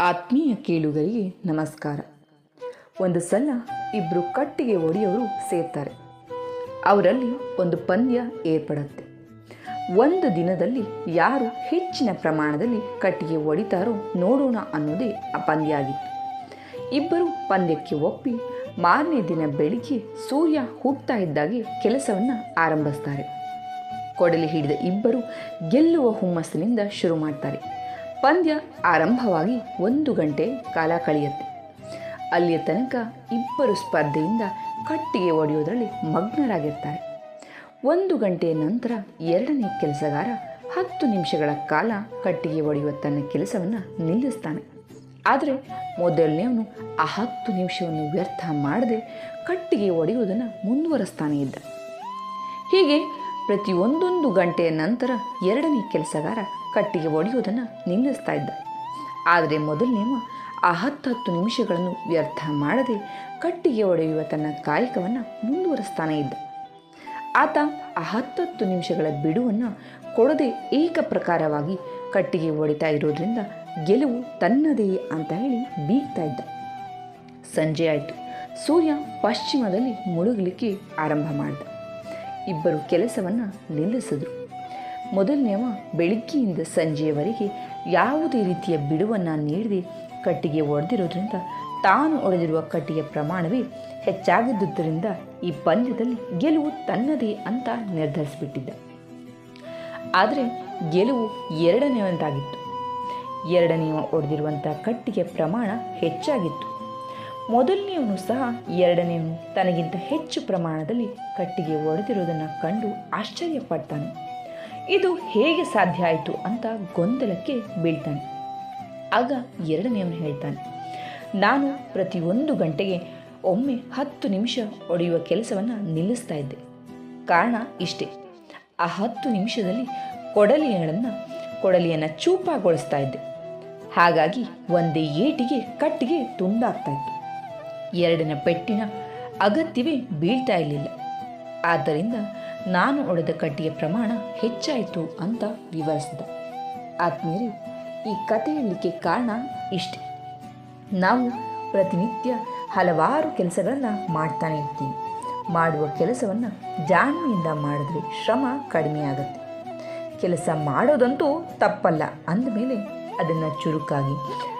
ಆತ್ಮೀಯ ಕೇಳುಗರಿಗೆ ನಮಸ್ಕಾರ. ಒಂದು ಸಲ ಇಬ್ಬರು ಕಟ್ಟಿಗೆ ಒಡೆಯವರು ಸೇರ್ತಾರೆ. ಅವರಲ್ಲಿ ಒಂದು ಪಂದ್ಯ ಏರ್ಪಡುತ್ತೆ. ಒಂದು ದಿನದಲ್ಲಿ ಯಾರು ಹೆಚ್ಚಿನ ಪ್ರಮಾಣದಲ್ಲಿ ಕಟ್ಟಿಗೆ ಒಡಿತಾರೋ ನೋಡೋಣ ಅನ್ನೋದೇ ಆ ಪಂದ್ಯ ಆಗಿತ್ತು ಇಬ್ಬರು ಪಂದ್ಯಕ್ಕೆ ಒಪ್ಪಿ ಮಾರನೇ ದಿನ ಬೆಳಿಗ್ಗೆ ಸೂರ್ಯ ಹುಟ್ಟುತ್ತಾ ಇದ್ದಾಗೆ ಕೆಲಸವನ್ನು ಆರಂಭಿಸ್ತಾರೆ. ಕೊಡಲಿ ಹಿಡಿದ ಇಬ್ಬರು ಗೆಲ್ಲುವ ಹುಮ್ಮಸ್ಸಿನಿಂದ ಶುರು ಮಾಡ್ತಾರೆ. ಪಂದ್ಯ ಆರಂಭವಾಗಿ ಒಂದು ಗಂಟೆ ಕಾಲ ಕಳೆಯುತ್ತೆ. ಅಲ್ಲಿಯ ತನಕ ಇಬ್ಬರು ಸ್ಪರ್ಧೆಯಿಂದ ಕಟ್ಟಿಗೆ ಒಡೆಯೋದರಲ್ಲಿ ಮಗ್ನರಾಗಿರ್ತಾರೆ. ಒಂದು ಗಂಟೆಯ ನಂತರ ಎರಡನೇ ಕೆಲಸಗಾರ ಹತ್ತು ನಿಮಿಷಗಳ ಕಾಲ ಕಟ್ಟಿಗೆ ಒಡೆಯುವ ತನ್ನ ಕೆಲಸವನ್ನು ನಿಲ್ಲಿಸ್ತಾನೆ. ಆದರೆ ಮೊದಲನೆಯವನು ಆ ಹತ್ತು ನಿಮಿಷವನ್ನು ವ್ಯರ್ಥ ಮಾಡದೆ ಕಟ್ಟಿಗೆ ಒಡೆಯುವುದನ್ನು ಮುಂದುವರೆಸ್ತಾನೆ ಇದ್ದ. ಹೀಗೆ ಪ್ರತಿಯೊಂದೊಂದು ಗಂಟೆಯ ನಂತರ ಎರಡನೇ ಕೆಲಸಗಾರ ಕಟ್ಟಿಗೆ ಒಡೆಯುವುದನ್ನು ನಿಲ್ಲಿಸ್ತಾ ಇದ್ದ. ಆದರೆ ಮೊದಲನೇವ ಆ ಹತ್ತು ನಿಮಿಷಗಳನ್ನು ವ್ಯರ್ಥ ಮಾಡದೆ ಕಟ್ಟಿಗೆ ಒಡೆಯುವ ತನ್ನ ಕಾಯಕವನ್ನು ಮುಂದುವರಿಸ್ತಾನೆ ಇದ್ದ. ಆತ ಆ ಹತ್ತತ್ತು ನಿಮಿಷಗಳ ಬಿಡುವನ್ನು ಕೊಡದೆ ಏಕ ಪ್ರಕಾರವಾಗಿ ಕಟ್ಟಿಗೆ ಒಡಿತಾ ಇರೋದ್ರಿಂದ ಗೆಲುವು ತನ್ನದೇ ಅಂತ ಹೇಳಿ ಬೀಗ್ತಾ ಇದ್ದ. ಸಂಜೆ ಆಯಿತು. ಸೂರ್ಯ ಪಶ್ಚಿಮದಲ್ಲಿ ಮುಳುಗಲಿಕ್ಕೆ ಆರಂಭ ಮಾಡಿದ. ಇಬ್ಬರು ಕೆಲಸವನ್ನು ನಿಲ್ಲಿಸಿದ್ರು. ಮೊದಲನೇವ ಬೆಳಿಗ್ಗೆಯಿಂದ ಸಂಜೆಯವರೆಗೆ ಯಾವುದೇ ರೀತಿಯ ಬಿಡುವನ್ನು ನೀಡದೆ ಕಟ್ಟಿಗೆ ಒಡೆದಿರೋದ್ರಿಂದ ತಾನು ಒಡೆದಿರುವ ಕಟ್ಟಿಗೆ ಪ್ರಮಾಣವೇ ಹೆಚ್ಚಾಗಿದ್ದುದರಿಂದ ಈ ಪಂದ್ಯದಲ್ಲಿ ಗೆಲುವು ತನ್ನದೇ ಅಂತ ನಿರ್ಧರಿಸಿಬಿಟ್ಟಿದ್ದ. ಆದರೆ ಗೆಲುವು ಎರಡನೆಯದಾಗಿತ್ತು ಎರಡನೆಯವ ಒಡೆದಿರುವಂಥ ಕಟ್ಟಿಗೆ ಪ್ರಮಾಣ ಹೆಚ್ಚಾಗಿತ್ತು. ಮೊದಲನೆಯವನು ಸಹ ಎರಡನೆಯವನು ತನಗಿಂತ ಹೆಚ್ಚು ಪ್ರಮಾಣದಲ್ಲಿ ಕಟ್ಟಿಗೆ ಒಡೆದಿರುವುದನ್ನು ಕಂಡು ಆಶ್ಚರ್ಯಪಡ್ತಾನೆ ಇದು ಹೇಗೆ ಸಾಧ್ಯ ಆಯಿತು ಅಂತ ಗೊಂದಲಕ್ಕೆ ಬೀಳ್ತಾನೆ. ಆಗ ಎರಡನೆಯವನು ಹೇಳ್ತಾನೆ, ನಾನು ಪ್ರತಿಯೊಂದು ಗಂಟೆಗೆ ಒಮ್ಮೆ ಹತ್ತು ನಿಮಿಷ ಒಡೆಯುವ ಕೆಲಸವನ್ನು ನಿಲ್ಲಿಸ್ತಾ ಇದ್ದೆ. ಕಾರಣ ಇಷ್ಟೇ, ಆ ಹತ್ತು ನಿಮಿಷದಲ್ಲಿ ಕೊಡಲಿಗಳನ್ನು ಕೊಡಲಿಯನ್ನು ಚೂಪಾಗೊಳಿಸ್ತಾ ಇದ್ದೆ. ಹಾಗಾಗಿ ಒಂದೇ ಏಟಿಗೆ ಕಟ್ಟಿಗೆ ತುಂಡಾಗ್ತಾ ಇತ್ತು. ಎರಡನೇ ಪೆಟ್ಟಿನ ಅಗತ್ಯವೇ ಬೀಳ್ತಾ ಇರಲಿಲ್ಲ. ಆದ್ದರಿಂದ ನಾನು ಒಡೆದ ಕಟ್ಟಿಗೆ ಪ್ರಮಾಣ ಹೆಚ್ಚಾಯಿತು ಅಂತ ವಿವರಿಸಿದ. ಆತ್ಮೀಯರೇ, ಈ ಕತೆ ಹೇಳಲಿಕ್ಕೆ ಕಾರಣ ಇಷ್ಟೇ. ನಾವು ಪ್ರತಿನಿತ್ಯ ಹಲವಾರು ಕೆಲಸಗಳನ್ನು ಮಾಡ್ತಾನೆ ಇರ್ತೀವಿ. ಮಾಡುವ ಕೆಲಸವನ್ನು ಜಾಣ್ಮೆಯಿಂದ ಮಾಡಿದ್ರೆ ಶ್ರಮ ಕಡಿಮೆ ಆಗುತ್ತೆ. ಕೆಲಸ ಮಾಡೋದಂತೂ ತಪ್ಪಲ್ಲ ಅಂದಮೇಲೆ ಅದನ್ನು ಚುರುಕಾಗಿ,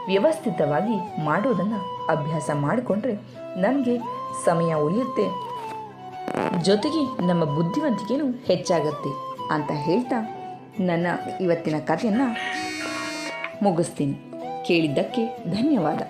ವ್ಯವಸ್ಥಿತವಾಗಿ ಮಾಡೋದನ್ನು ಅಭ್ಯಾಸ ಮಾಡಿಕೊಂಡ್ರೆ ನಮಗೆ ಸಮಯ ಉಳಿಯುತ್ತೆ ಜೊತೆಗೆ ನಮ್ಮ ಬುದ್ಧಿವಂತಿಕೆಯೂ ಹೆಚ್ಚಾಗತ್ತೆ ಅಂತ ಹೇಳ್ತಾ ನನ್ನ ಇವತ್ತಿನ ಕಥೆಯನ್ನು ಮುಗಿಸ್ತೀನಿ. ಕೇಳಿದ್ದಕ್ಕೆ ಧನ್ಯವಾದ.